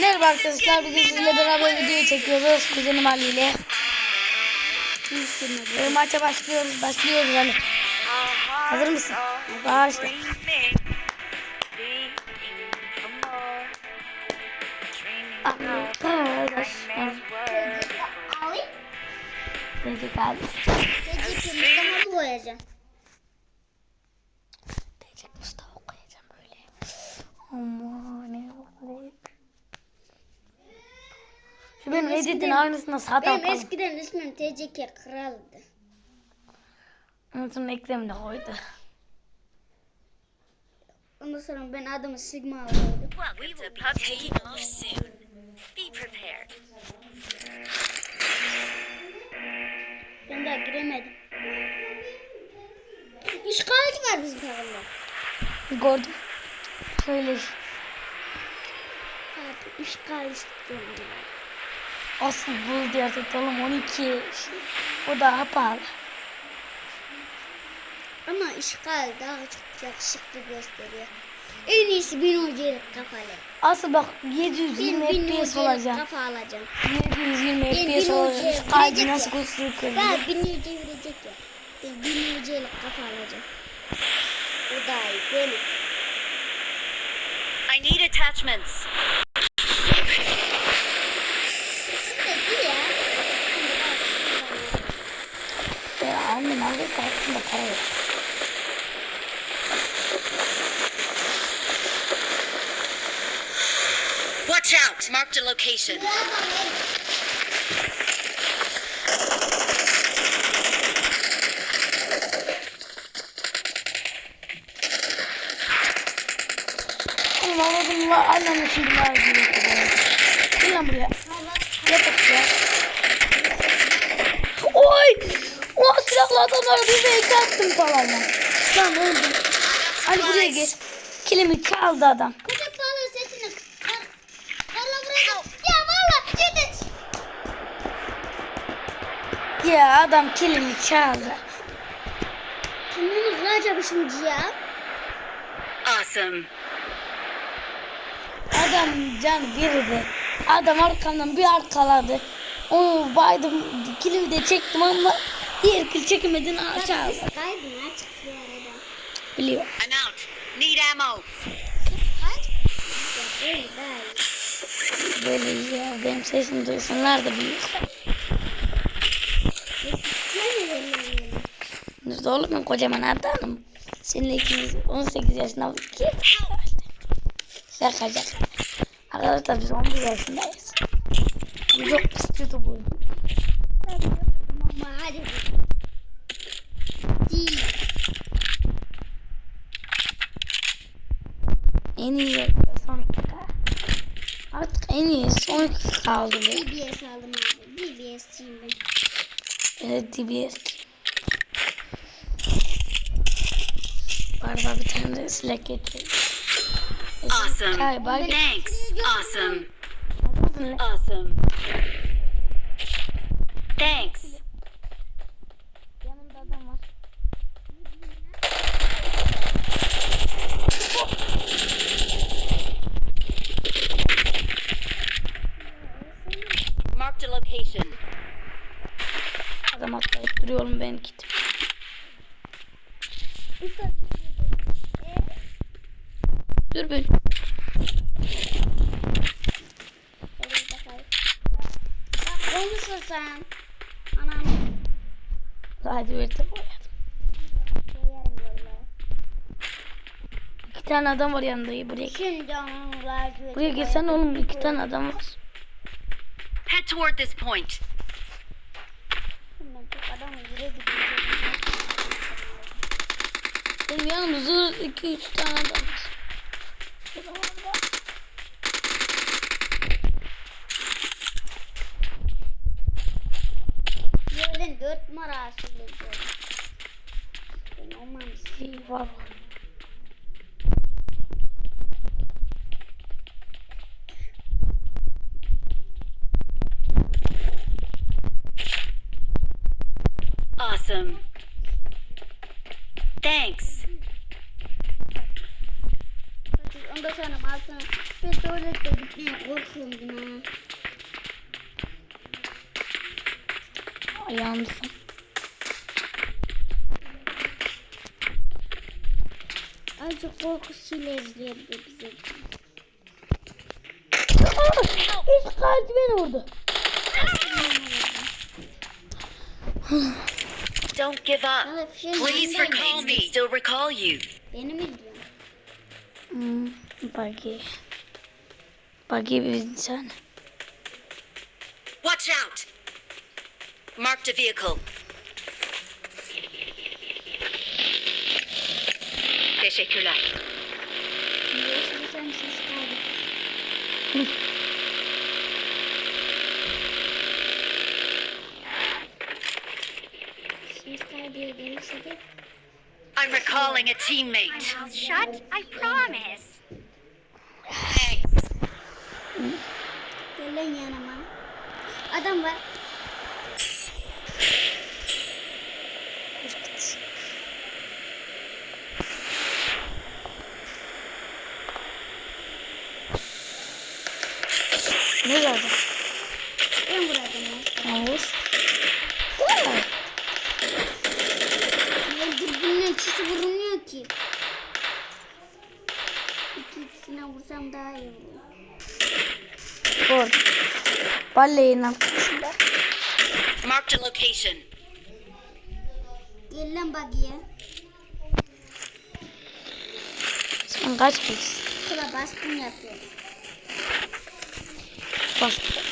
Merhaba arkadaşlar bugün sizinle beraber video çekiyoruz kuzenim Ali ile. Ee, maça başlıyoruz başlıyoruz Ali. Hazır mısın? Başla. Arkadaşlar. Dedik abi. Tecik Mustafa koyacağım. Diyecek Mustafa koyacağım böyle. Ama ne oluyor? Şu benim editin aynısını sağdan Benim yapalım. eskiden ismim TCK Kral'dı. Ondan sonra eklemine koydu. Ondan sonra ben adımı Sigma koydum. We will be taking off soon. Be prepared. Ben daha giremedim. İşgalci var bizim takımda. Gördüm. Şöyle Abi işgal istiyorum. Asıl buz diye tutalım 12. O daha pahalı. Ama işgal daha çok yakışıklı gösteriyor. En iyisi bin hocalık kafalı. Asıl bak Ben 720 bin FPS olacak. kafa alacağım. 720 Ben FPS olacak. Kaydı nasıl ya. gösteriyor? Ben bin hoca verecek ya. Ben bin hocalık kafa alacağım. O daha iyi mi? I need attachments. Peki ya. Ya annem aldı kartında para yok. Watch out! Marked a location. Oğlum anladım la annem şimdi var gibi. Gel lan buraya. Silahlı adamları bir de iki attım falan lan. Lan öldüm. Hadi buraya gel. Kilimi çaldı adam. Pahalı setini kar. Valla buraya. Ya valla gidin. Ya adam kilimi çaldı. Kimini kıracağım şimdi ya. Awesome. Adam can birdi. Adam arkamdan bir arkaladı. Onu baydım. Kilimi de çektim ama diğer kil çekemedin aşağı. Kaydın açık bu arada. Biliyor. I'm out. Need ammo. Böyle ya benim sesimi duysunlar da biliyorlar. Sen de böyle Biz de oğlum ben kocaman adamım. Seninle ikimiz 18 yaşında kim? Şakacak. Arkadaşlar biz 11 yaşındayız. Bu çok kötü bu. Ama hadi. Değil. En iyi son Artık en iyi son kaldı bu. DBS aldım abi. DBS'ciyim ben. Evet DBS. Bu arada bir tane de silah getirdim. Awesome. Galiba Thanks. Awesome. Awesome. Thanks. Yanımda adam var. Marked a location. Oğlum ben gittim. Dur ben. Konuşur sen. Anam. Hadi verdim. İki tane adam var yanında buraya. Şimdi. Buraya gelsen oğlum iki tane adam var. Head toward this point. Şimdi çok adam yere gidecek. Benim yanımda zırh iki üç tane adam var. Yerin dört numarası geziyorum. Ben olmam. Şey var. Awesome. Thanks. Ondan sonra canım altına. Ben tuvalette korkuyorum yine. Ayağımsın. Azıcık korku şeyler izleyebilir bize. İlk kalbi beni vurdu. Don't give up. Fişeğin Please recall me. Still recall you. Beni mi izliyorsun? Hmm, buggy. Buggy bir insan. Watch out. Marked a vehicle. Teşekkürler. Biliyorsun sen ses kaydı. Ses kaydıya gelirse de I'm recalling a teammate. Shut. I promise. Thanks. Gel lan yanıma. Adam var. Ne geldi? Ben vuracağım ya. Yavuz. Ya dürbünle çisi vurulmuyor ki. İki ikisine vursam daha iyi olur. Orada. Balleğin arkasında. Marked a location. Gel lan bagiye. Sen kaç kez Kula baskın yapıyor. bastın?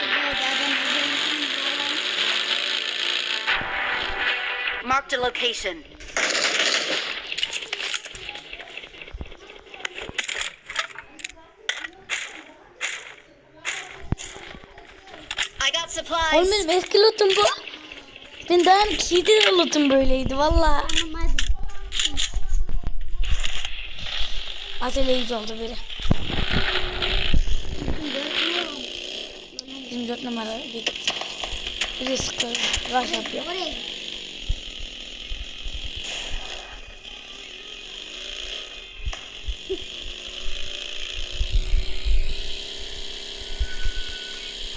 Şuradaydı adam üzerine Marked a location. I got supplies. Oğlum benim eski lootum bu. Ben daha de lootum böyleydi valla. Tamam hadi. Atölyeyici oldu biri. Dörtlüyorum. 24 numara gitti. Biri sıkıyor. Rush yapıyor. Git.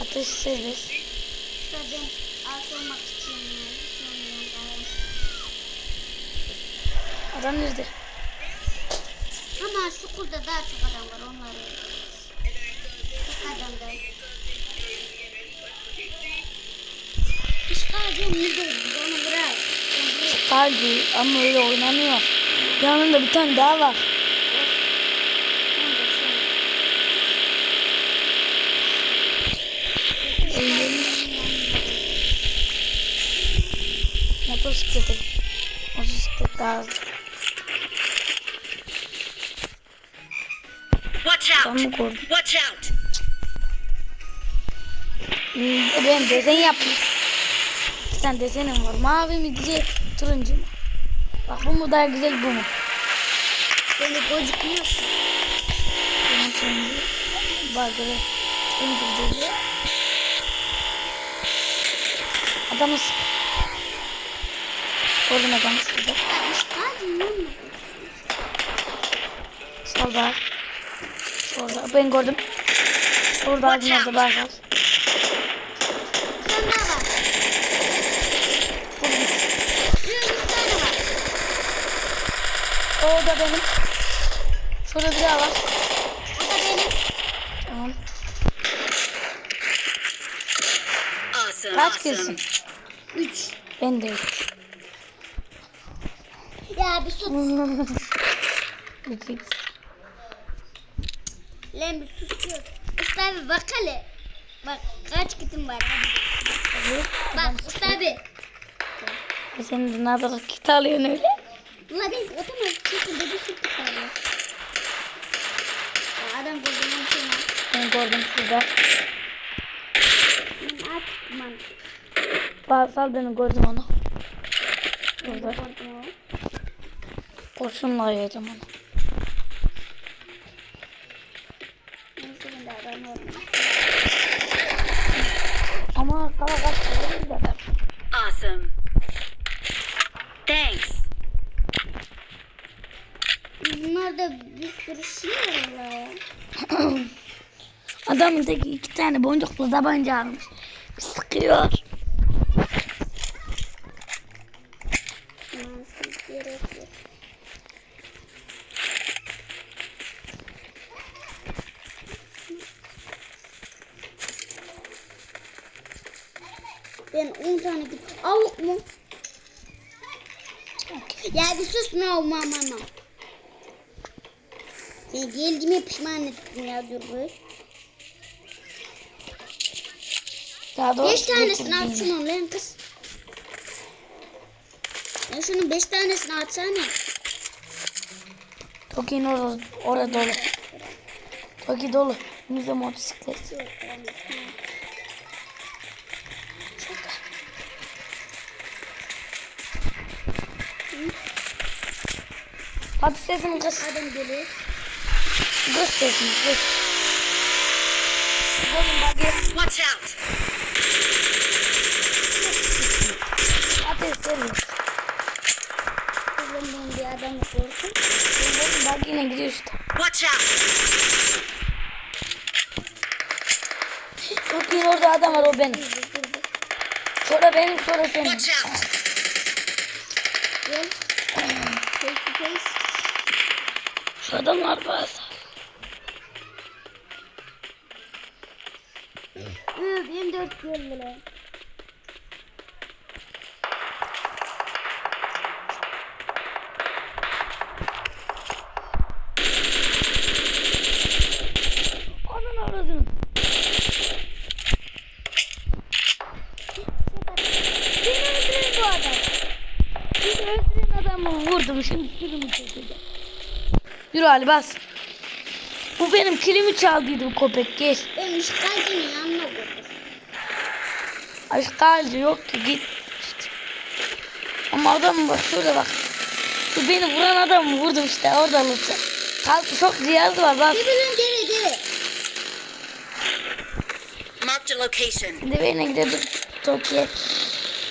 Atış serbest. Adam nerede? Ama şu kurda daha çok adam var onları. Çok adam da. İşgalciyim müdürüm. Onu bırak. Kalbi ama öyle oynanıyor. Yanında bir tane daha var. Motosiklete. Motosiklet daha hızlı. Ben mi? Watch out. Hmm, ben desen yapmış. Bir tane desenim var. Mavi mi güzel, turuncu mu? Bak bu mu daha güzel bu mu? Beni gözükmüyor. Benim turuncu. Bak böyle turuncu geliyor. Adamı sık. Gördüm adamı şurada. İşgalciyim lan. Orada. Ben gördüm. Orada ağacın orada bak. bak. Bir tane daha var. Şurada bir tane var. O da benim. Şurada bir daha var. O da benim. Tamam. Awesome. Kaç awesome. kişisin? Üç. Ben de üç. Ya bir sus. İki. Lan bir sus. Usta abi bak hele. Bak kaç kitim var. Hadi. Bak usta abi. Sen de ne kadar kit alıyorsun öyle? Ulan ben otomaz çekildi bir sürü kit. Ya adam şey var. Ben gördüm şurada. Ben artık man. Barsal beni gördüm onu. Burada. Kurşunla ayıracağım onu. Adamın teki iki tane boncuklu tabanca almış. Sıkıyor. Ben 10 tane git. Avuk mu? Ya bir sus ne olma mama. Ben geldiğime pişman ettim ya dur bu. Daha doğrusu 5 tanesini getirdiğini. at şunu lan kız. Ya şunun 5 tanesini atsana. Toki'nin orada, orada dolu. Toki dolu. Müze motosiklet. Hadi sesini kız. Adam geliyor. Gel. Watch out! Ateş veriyor. Ben bir adamı korktum. Oğlum bak yine gidiyor işte. Watch out! Toki'nin orada adam var o benim. Sonra benim sonra senin. Watch out! Gel. Face to face. Şu adamlar bazı. Vurdum. Şimdi kilimi çekeceğim. Yürü Ali bas. Bu benim kilimi çaldıydı bu köpek. Geç. Ben işgalcinin yanına vurdum. Aşkalcı yok ki git. İşte. Ama adam bak şurada bak. Bu beni vuran adamı vurdum işte orada lütfen. Kalk çok cihaz var bak. Birbirinin deri deri. Marked a location. Şimdi beni gidelim Tokyo'ya.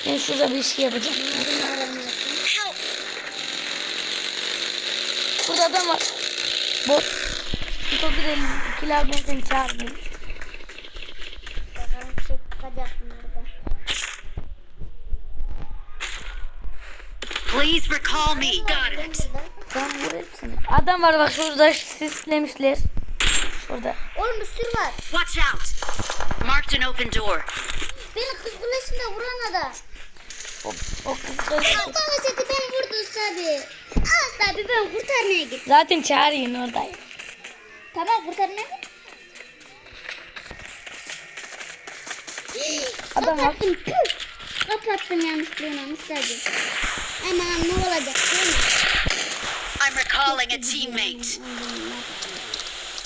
Ben şurada bir şey yapacağım. Burada adam var. Bot. İkiler. Bakalım bir şey çıkacak mı burada? Please recall me. Got it. Adam var bak şurada sislemişler. Şurada. Oğlum bir sürü var. Watch out! Marked an open door. Beni kız kulesinde vuran adam. O, o kız Baba seti ben vurdu tabi. Az tabi ben kurtarmaya gittim. Zaten çağırayım oradayım. Tamam kurtarmaya git. Adam. Kapattım. Kapattım yanlışlığına Mustafa. Aman ne olacak değil mi? I'm recalling a teammate.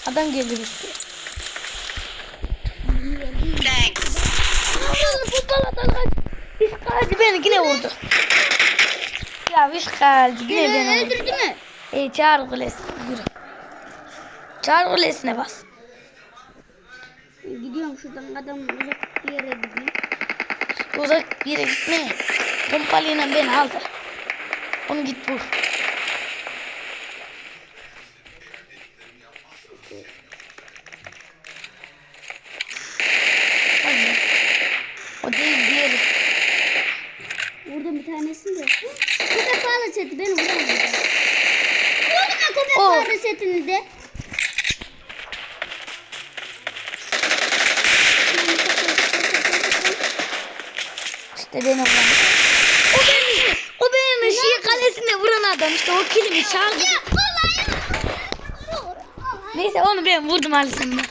Adam geldi bir sürü. Thanks. Futbol atan kaç. İşgalci beni yine vurdu. Ya işgalci yine beni vurdu. öldürdü mü? E çağır kulesine yürü. Çağır kulesine bas. Gidiyorum şuradan adam uzak bir yere gideyim. Uzak bir yere gitme. Pompalıyla beni aldı. Onu git vur. O değil diğeri. Vurdum bir tanesini de. Köpek balığı seti beni vuramadı. Vurdum ya köpek Oh. balığı setini de. İşte beni vuran. O benim, o benim ışığı adam. İşte o kilimi çaldı. Ya vallahi ya. Neyse onu ben vurdum Alison'da.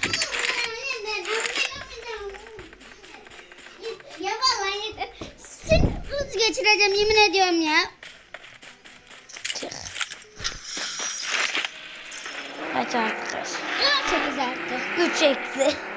Ya vallahi hız geçireceğim yemin ediyorum ya. Kaç. Kaç sekiz artık. Üç eksi.